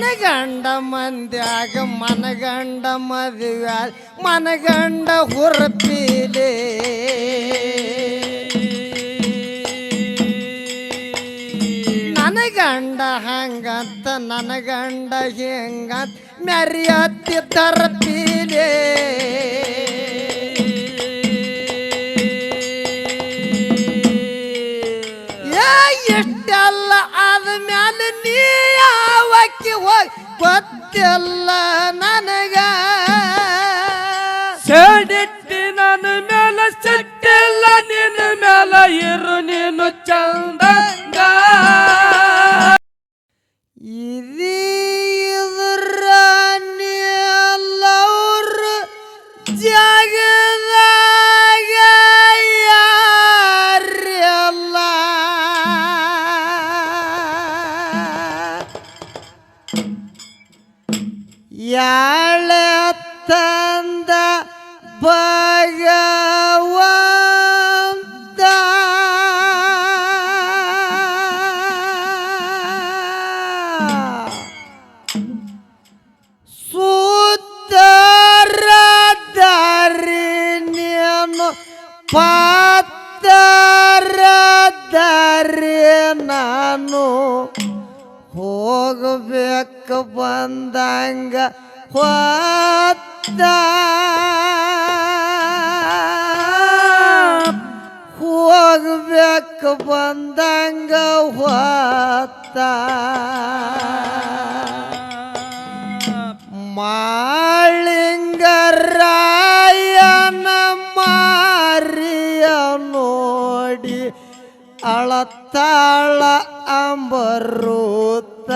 ಮನಗಂಡ ಮಂದ್ಯಾಗ, ಮನಗಂಡ ಮದುವೆ ಮನಗಂಡ ಹುರಪಿಲೆ. ನನಗಂಡ ಗಂಡ ಹಂಗಂತ, ನನಗಂಡ ಗಂಡ ಹೆಂಗಂತ ಮೆರಿಯತ್ತಿ ತರಪಿಲೆ. ಏ ಆದ ಮ್ಯಾಲೆ ನೀ ಗೊತ್ತಿಲ್ಲ ನನಗ. ಸೇಡಿಟ್ಟಿ ನನ್ನ ಮೇಲೆ ಸಿಟ್ಟಿಲ್ಲ ನಿನ್ನ ಮೇಲೆ ಇರು ನೀನು ಚಂದಂಗ ನಾನು ಹೋಗಬೇಕು ಬಂದಂಗ ಹೊತ್ತ. ಹೋಗಬೇಕು ಬಂದಂಗ ಹೋತ್ತ. ಮಾಳಿಂಗರಾಯನ ಅಳತಾಳ ಅಂಬರುತ್ತ.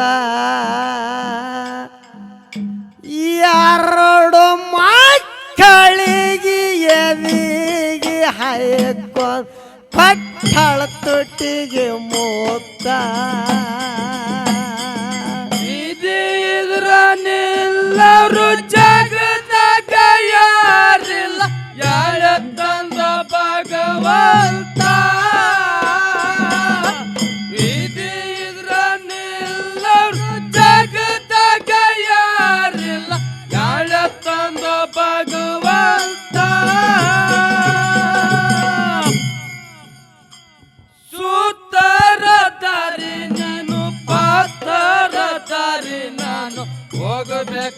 ಎರಡು ಮಕ್ಕಳಿಗೆ ಎದಿಗೆ ಹಾಯಕ್ಕ ಪಟ್ಟಳ ತೊಟ್ಟಿಗೆ ಮೂತ ಇದ್ರ ನಿಲ್ಲರು ಜಗದಾಗ ಯಾರಿಲ್ಲ. ಯಾರ ತಂದ ಭಗವಂತ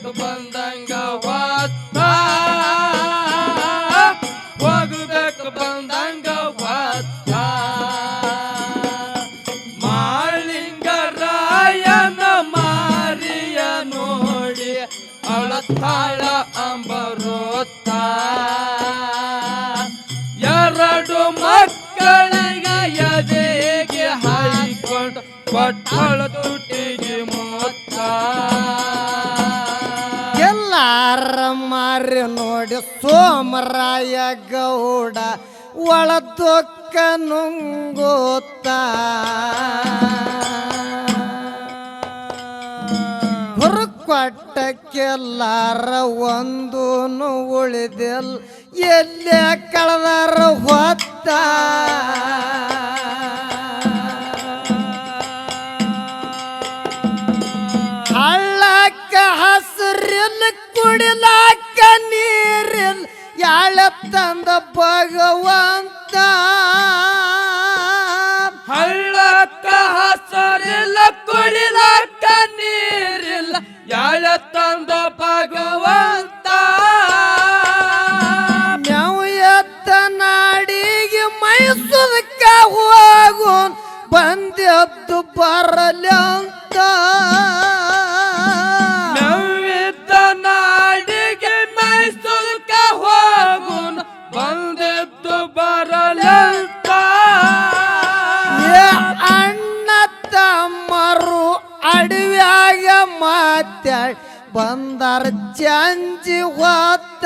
ಹೋಗಬೇಕು ಬಂದಂಗ ವಾತ ಹೋಗಬೇಕು ಬಂದಂಗ ಮಾಳಿಂಗ ಮಾಳಿಂಗರಾಯನ ಮಾರಿಯ ನೋಡಿ ಅಳತಾಳ ಅಂಬರೋತ್ತ. ಎರಡು ಮಕ್ಕಳಿಗೆ ಎದೆಗೆ ಹಾಯ್ಕೊಂಡು ಪಟ್ಟಳ ಮಾರಿ ನೋಡಿ ಸೋಮರಾಯ ಗೌಡ ಒಳ ದೊಕ್ಕ ನುಂಗೋತ. ಹೊರಕೊಟ್ಟಕ್ಕೆಲ್ಲಾರ ಒಂದು ಉಳಿದಿಲ್, ಎಲ್ಲೇ ಕಳೆದಾರ ಹೊತ್ತ. ಹಳ್ಳಕ್ಕ ಕುಡಿಲಾಕ ನೀರಿಲ್ ಯಾಳ ತಂದ ಭಗವಂತ. ಹಳ್ಳಕ್ಕ ಹಸರಿಲ್ಲ ಕುಡಿಲಕ್ಕ ನೀರಿಲ್ಲ ಯಾಳ ತಂದ ಭಗವಂತ. ನಾವು ಎತ್ತ ನಾಡಿಗೆ ಮೈಸೂರಕ್ಕ ಹೋಗೋನ್ ಬಂದೆದ್ದು ಬರಲಿ ಮಾತಾಡಿ ಬಂದರ ಚಂಜಿ ಹೊತ್ತ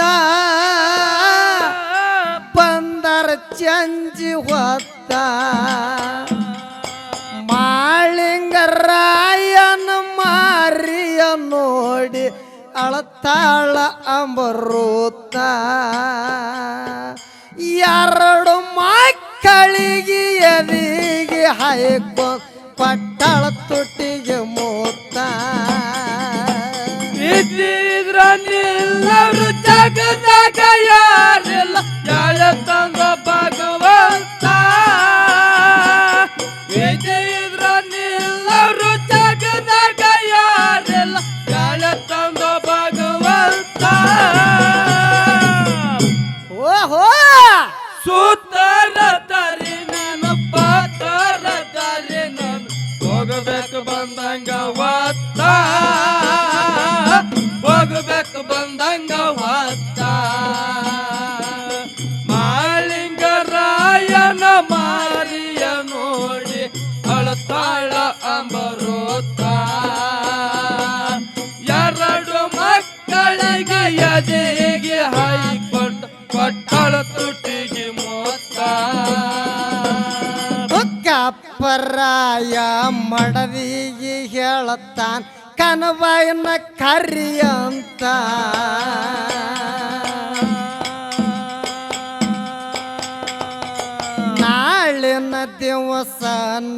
ಬಂದರ ಚಂಜಿ ಹೊತ್ತ ಮಾಳಿಂಗರಾಯನ ಮಾರಿಯ ನೋಡಿ ಅಳತಾಳ ಅಂಬರೂತ ಎರಡು ಮಕ್ಕಳಿಗೆ ಎದಿಗೆ ಹಾಯ್ಕೊ ಪಟ್ಟಳ ತುಟಿಗೆ ಮೂತ ಇದ್ದಿದ್ರ ನಿಲ್ಲರು ಜಗದಾಗ ಯಾರಿಲ್ಲ? ಯಾಳ ತಂದ ಭಗವಂತ. ಇದ್ದಿದ್ರ ನಿಲ್ಲರು ಜಗದಾಗ ಯಾರಿಲ್ಲ? ಯಾಳ ತಂದ ಭಗವಂತ. ಓಹೋ! ಸೂತರ ಮಡದಿಗೆ ಹೇಳತ್ತಾನ ಕನವಾಯನ ಕರಿ ಅಂತ. ನಾಳಿನ ದಿವಸ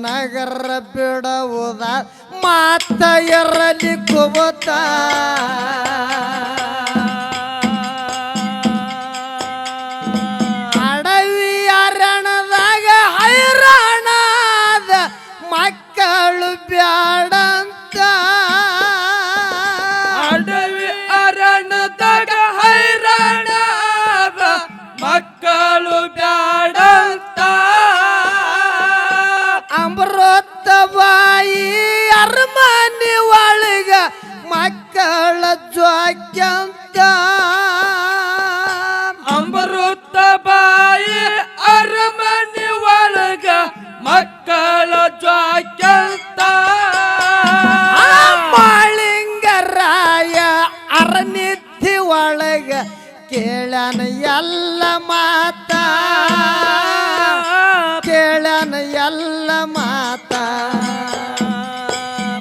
ನಗರ ಬಿಡುವುದ ಮಾತ ಎರಲಿ ಕುಬತ ಕೇಳನ ಎಲ್ಲ ಮಾತ.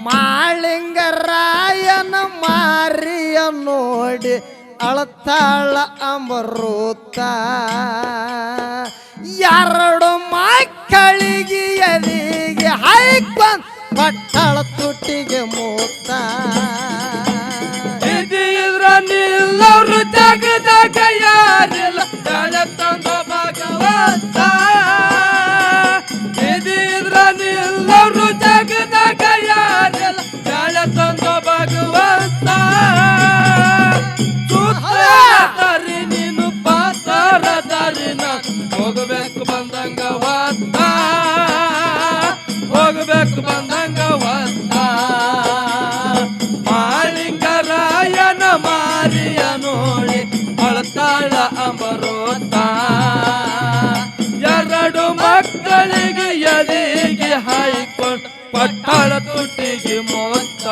ಮಾಳಿಂಗರಾಯನ ಮಾರಿಯ ನೋಡಿ ಅಳತಾಳ ಅಮೃತ. ಎರಡು ಮಕ್ಕಳಿಗೆ ಎದಿಗೆ ಹಾಯ್ಕೊಂಡ್ ಪಟ್ಟಳ ತುಟಿಗೆ ಮೂತ. ಇದ್ರ ನಿಲ್ಲರು ಜಗದಾಗ ಯಾರಿಲ್ಲ ಭಗವಂತ. ನಿಲ್ಲರು ಜಗದಾಗ ಪಟ್ಟಾಳ ತುಟಿಗೆ ಮೋತ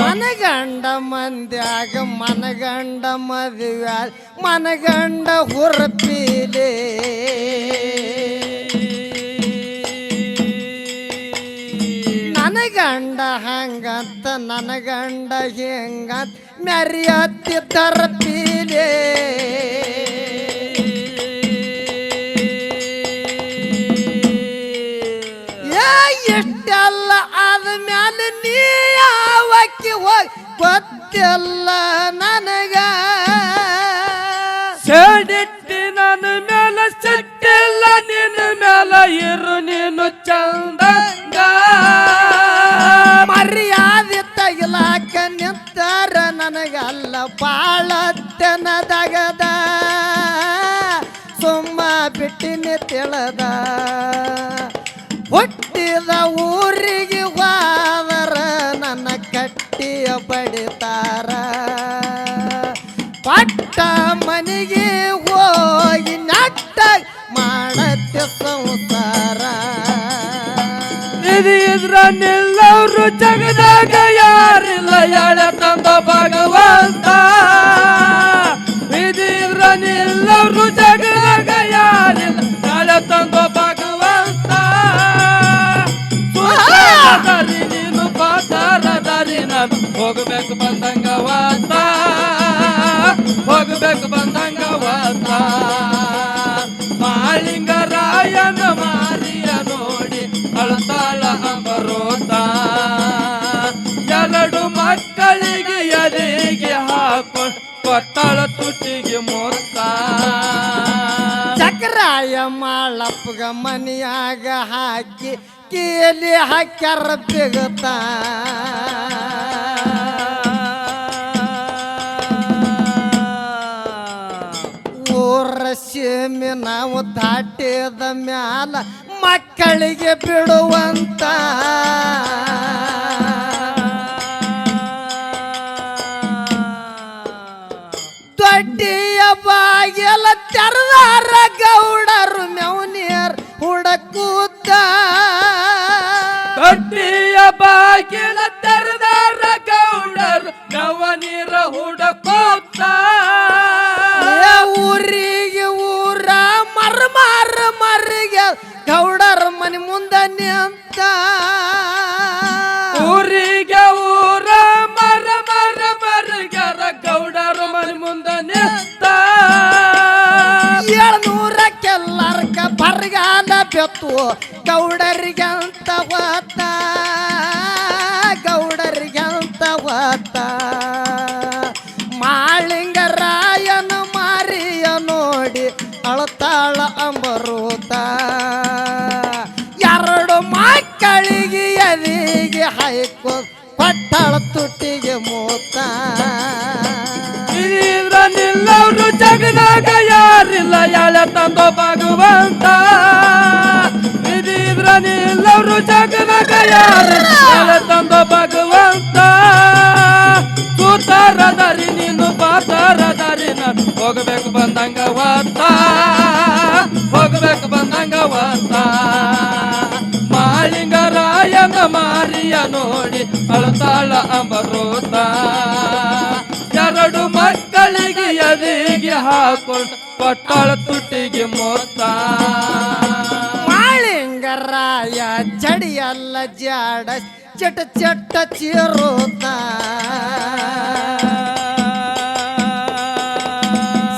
ಮನಗಂಡ ಮಂದ್ಯಾಗ, ಮನಗಂಡ ಮದುವೆ ಮನಗಂಡ ಹುರ್ಪೀಲೆ. ನನಗಂಡ ಗಂಡ ಹಂಗಂತ ನನ್ನ ಗಂಡ ಹೆಂಗಂತ ಮ್ಯಾರಿಯತ್ತಿ ತರಪೀಲೆ. ಗೊತ್ತಿಲ್ಲ ನನಗ. ಸೇಡಿಟ್ಟಿ ನನ್ನ ಮೇಲೆ ಸಿಟ್ಟಿಲ್ಲ ನಿನ್ನ ಮೇಲೆ ಇರು ನೀನು ಚಂದ ಮರ್ಯಾದೆ ತಗಲಾಕ ನಿಂತಾರ ನನಗಲ್ಲ ಬಾಳ ತೆನದಗದ. ಸುಮ್ಮ ಬಿಟ್ಟಿನಿ ತಿಳದ. ಇದು ಇದ್ರ ನಿಲ್ಲವ್ರು ಜಗದಾಗ ಯಾರಿಲ್ಲ ಯಾಳ ತಂದ ಭಗವಂತ. ಇದು ಇದ್ರ ನಿಲ್ಲವ್ರು ಜಗದಾಗ ಯಾರಿಲ್ಲ ಯಾಳ ತಂದ ಭಗವಂತ. ಸುತ್ತಾದ ದಾರಿ ನೀನು ಪಾತಾರ ದಾರಿ ನಾನು, ಹೋಗಬೇಕು ಬಂದಂಗ ವಾತ ಹೋಗಬೇಕು ಬಂದಂಗ ವಾತ ಮಾಳಿಂಗರಾಯನ ರಾಯನ ನೋಡಿ ಕೊಟ್ಟಾಳ ತುಟಿಗೆ ಮೊತ್ತ ಚಕ್ರಾಯ ಮಾಳಪ್ಪಗ ಮನಿಯಾಗ ಹಾಕಿ ಕೀಲಿ ಹಾಕ್ಯಾರ ತೆಗತ ಊರ ಸೀಮೆ ನಾವು ದಾಟಿದ ಮ್ಯಾಲ ಮಕ್ಕಳಿಗೆ ಬಿಡುವಂತ. ಬಾಗಿಲ ತೆರೆದಾರ ಗೌಡರು ಮೆವನಿಯರ್ ಹುಡಕೂತ. ಕಟ್ಟಿಯ ಬಾಗಿಲ ತೆರೆದಾರ ಗೌಡರು ಗವನಿರ ಹುಡಕೋತ ಗೌಡರಿಗಂತ ಹೊತ್ತ ಗೌಡರಿಗಂತ ಹೊತ್ತ ಮಾಳಿಂಗರಾಯನ ಮಾರಿಯ ನೋಡಿ ಅಳತಾಳ ಅಂಬರೂತ ಎರಡು ಮಕ್ಕಳಿಗೆ ಎದಿಗೆ ಹಾಯ್ಕೊ ಪಟ್ಟಳ ತುಟ್ಟಿಗೆ ಮೂತ. ನಿಲ್ಲವ್ರು ಜಗದಾಗ ಯಾರಿಲ್ಲ, ಯಾಳ ತಂದೋ ಭಗವಂತ. ಜಗದಾಗ ಯಾರಿಲ್ಲ ಯಾಳ ತಂದೋ ಭಗವಂತ. ಸೂತಾರ ದಾರಿ ನೀನು ಪಾತಾರ ದಾರಿ ನಾನು ಹೋಗ್ಬೇಕು ಬಂದಂಗ ವಾತ ಹೋಗ್ಬೇಕು ಬಂದಂಗ ವಾತ ಮಾಳಿಂಗರಾಯನ ಮಾರಿಯ ನೋಡಿ ಅಳತಾಳ ಅಂಬರೋತ ಎರಡು ಮಕ್ಕಳಿಗೆ ಎದಿಗೆ ಹಾಕೊಂಡು ಪಟ್ಟಳ ತುಟ್ಟಿಗೆ ಮೊತ್ತ ಜಡಿಯಲ್ಲ ಜಾಡ, ಚಟ ಚಟ್ಟ ಚಿರೋತ.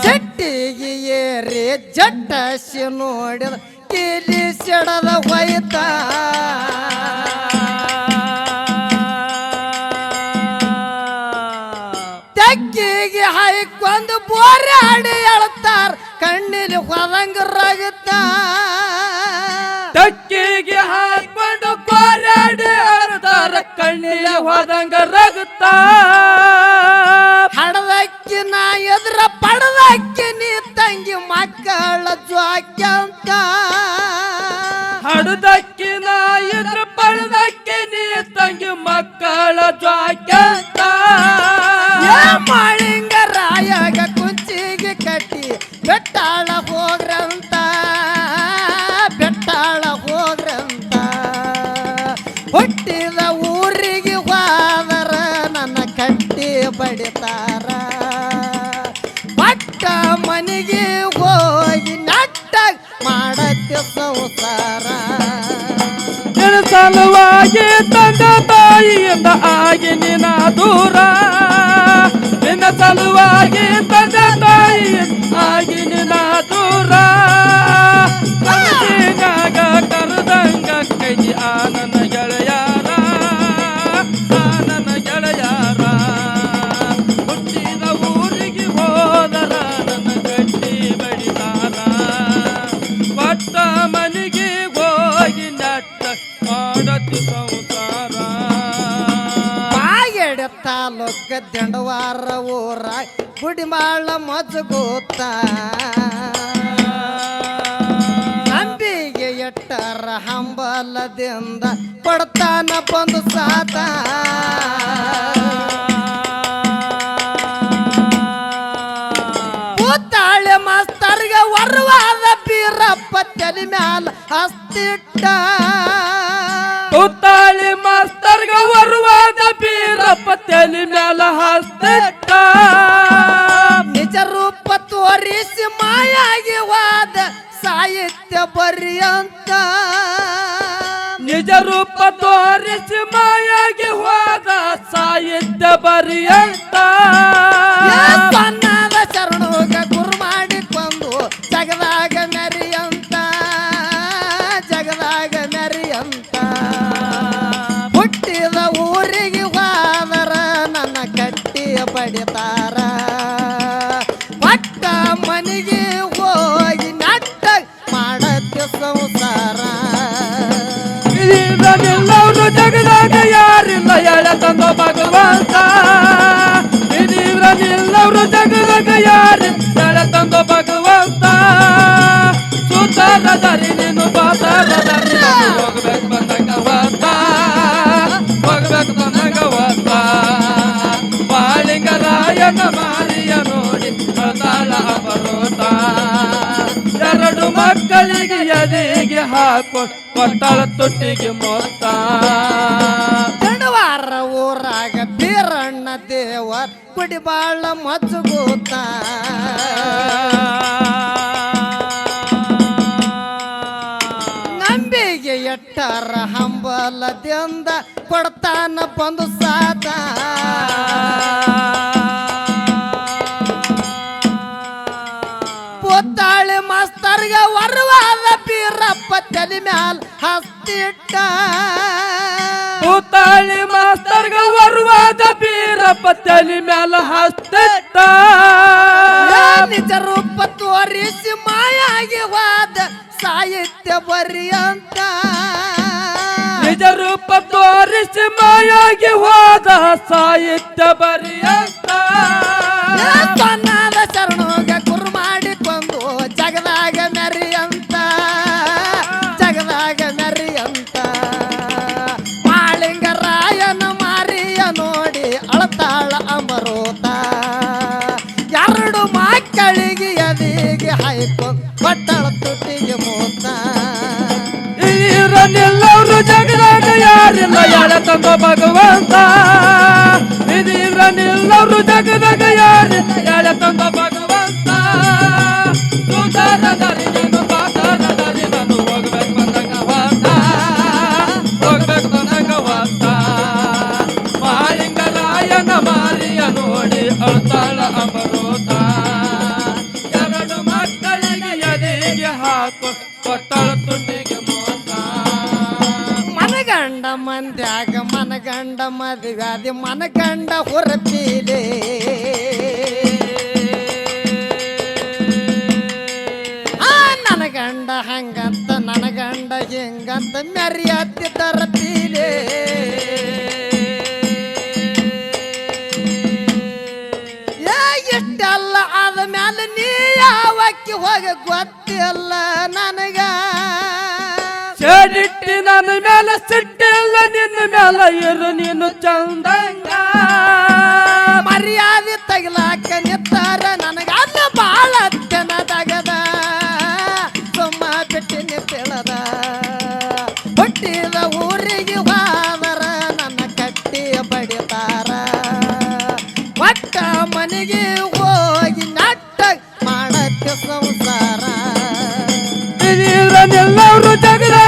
ಚಟ್ಟಿಗೆ ಏರಿ ಜಟ್ಟಸಿ ನೋಡಿದ, ಕಿಲಿ ಸಿಡದ ಒಯ್ತ ತೆಕ್ಕಿಗೆ ಹಾಯ್ಕೊಂಡು ಬೋರಾಡಿ ಎಳ್ತಾರ, ಕಣ್ಣಿಲಿ ಹೊದಂಗ ರಗತ. ಟಕ್ಕಿಗೆ ಹಾಕೊಂಡು ಕೋರಾಡಿ ಅರ್ಧಾರ ಕಣ್ಣಿಗೆ ಹೋದಂಗ ರಗುತ್ತ ಹಡದಕ್ಕಿ ನಾ ಎದ್ರ ಪಡದಕ್ಕಿ ನೀ ತಂಗಿ ಮಕ್ಕಳ ಜ್ವಾಕ್ಯಂತ ಹಡದಕ್ಕಿ ನಾ ಎದ್ರ ಪಡದಕ್ಕೆ ನೀ ತಂಗಿ ಮಕ್ಕಳ ಜ್ವಾಕ್ಯಂತ ಏ ಮಾಳಿಂಗರಾಯಗ ಕುಂಚಿಗೆ ಕಟ್ಟಿ ಬೆಟ್ಟಾಳ ಸಲುವಾಗಿ ತಂದ ತಾಯಿಯಿಂದ ಆಗಿ ನಿನ್ನ ದೂರ. ನಿನ್ನ ಸಲುವಾಗಿ ತಂದ ತಾಯಿಯಿಂದ ಆಗಿ ನಿನ್ನ ದೂರ. ಹಂಬಲದಿಂದ ಕೊಡ್ತಾನ ಬಂದು ಸಾತ. ಕೂತಾಳೆ ಮಾಸ್ತರ್ಗೆ ವರ್ವಾದ ಬೀರಪ್ಪ ತಲೆ ಮ್ಯಾಲ ಹಸ್ತಿಟ್ಟ. ಕೂತಾಳೆ ಮಾಸ್ತರ್ಗೆ ಬರುವಾದ ಬೀರಪ್ಪ ತಲೆ ಮ್ಯಾಲ ಹಸ್ತಿಟ್ಟ. ನಿಜ ರೂಪ ತೋರಿಸಿ ಮಾಯಾಗಿ ವಾದ ಸಾಹಿತ್ಯ ಬರಿಯಂತ. ನಿಜ ರೂಪ ತೋರಿಸಿ ಮಾಯಾಗಿ ಹೋದ ಸಾಯಿದ್ದ ಬರಿಯಂತ. ತಂದೋ ಭಗವಂತ. ಇದೀವ್ರ ನಿಲ್ಲವರು ಜಗದಾಗ ಯಾರು? ತಳ ತಂದೋ ಭಗವಂತ. ಸುತ್ತಾರದರಿ ನೀನು ಪಾತಾರದರಿ ಹೋಗ್ಬೇಕು ಭಗವಂತ. ಹೋಗ್ಬೇಕು ಭಗವಂತ. ಬಾಳಿಂಗರಾಯನ ಮಾರಿಯ ನೋಡಿ ತಾಳ ಬರೋಟ ಎರಡು ಮಕ್ಕಳಿಗೆ ಎದೆಗೆ ಹಾಕೊಂಡು ಕೊಟ್ಟಳ ತೊಟ್ಟಿಗೆ ಮೊತ್ತ. ದೇವರ್ ಬಾಳ ಮಜ್ಜುಗೂತ ನಂಬಿಗೆ ಎಟ್ಟರ ಹಂಬಲದಿಂದ ಕೊಡ್ತಾನ ಬಂದು ಸಾತ. ಪುತ್ತಾಳಿ ಮಾಸ್ತರ್ಗೆ ವರವಾದ ಪೀರಪ್ಪ ತಲೆ ಮ್ಯಾಲ್ ಹಸ್ತಿಟ್ಟ. ಕೂತಾಳಿ ಮಾಸ್ತರ್ಗ ಬರುವಾದ ಬೀರಪ್ಪ ತಲಿ ಮ್ಯಾಲ ಹಸ್ತ ನಿಜ ರೂಪ ತೋರಿಸಿ ಮಾಯಾಗಿ ಹೋದ ಸಾಹಿತ್ಯ ಬರಿಯಂತ. ನಿಜ ರೂಪ ತೋರಿಸಿ ಮಾಯಾಗಿ ಹೋದ ಸಾಹಿತ್ಯ ಬರಿಯಂತ. ಎದಿಗೆ ಹಾಯ್ಕೊಂಡು ಬಟ್ಟಳ ತುಟಿಗೆ ಮೂತ ಇದೀವ್ರನ್ನೆಲ್ಲವರು ಜಗದಾಗ ಯಾರಿಲ್ಲ ಯಾರ ತಂದ ಭಗವಂತ ಇದೀವ್ರನ್ನೆಲ್ಲವರು ಜಗದಾಗ ಯಾರಿಲ್ಲ ಯಾರ ತಂದ ಭಗವಂತ ಸುಧಾರ ಮನಗಂಡ ಮದುವೆ ಮನ ಕಂಡ ಹೊರತಿದೆ ನನ್ನ ಗಂಡ ಹಂಗಂತ ನನ್ನ ಗಂಡ ಹಿಂಗಂತ ಮೆರಿಯತ್ತಿದ್ದರ ತರತಿದೆ ಇಷ್ಟೆಲ್ಲ ಆದ ಮ್ಯಾಲ ನೀ ಯಾವಕ್ಕೆ ಹೋಗ ಗೊತ್ತಿಲ್ಲ ನನಗ. ಸೇಡಿಟ್ಟಿ ನನ್ನ ಮೇಲೆ ಸಿಟ್ಟಿಲ್ಲ ನಿನ್ನ ಮೇಲೆ ಇರು ನೀನು ಚಂದಂಗ. ಮರ್ಯಾದೆ ತಗಲಾಕ ನಿತ್ತಾರ ನನಗಲ್ಲ ಬಾಳ ಜನ ತಗದ ಸುಮ್ಮ ಬಿಟ್ಟಿ ನಿತ್ತಿಳದ ಹುಟ್ಟಿದ ಊರಿಗೆ ಹೋದರ ನನ್ನ ಕಟ್ಟಿ ಬಡಿತಾರ. ಒಟ್ಟ ಮನೆಗೆ ಹೋಗಿ ನಟ್ಟ ಮಾಡಕ್ಕೆ ಸಂಸಾರ. ಎಲ್ಲರೂ ಜಗದಾಗ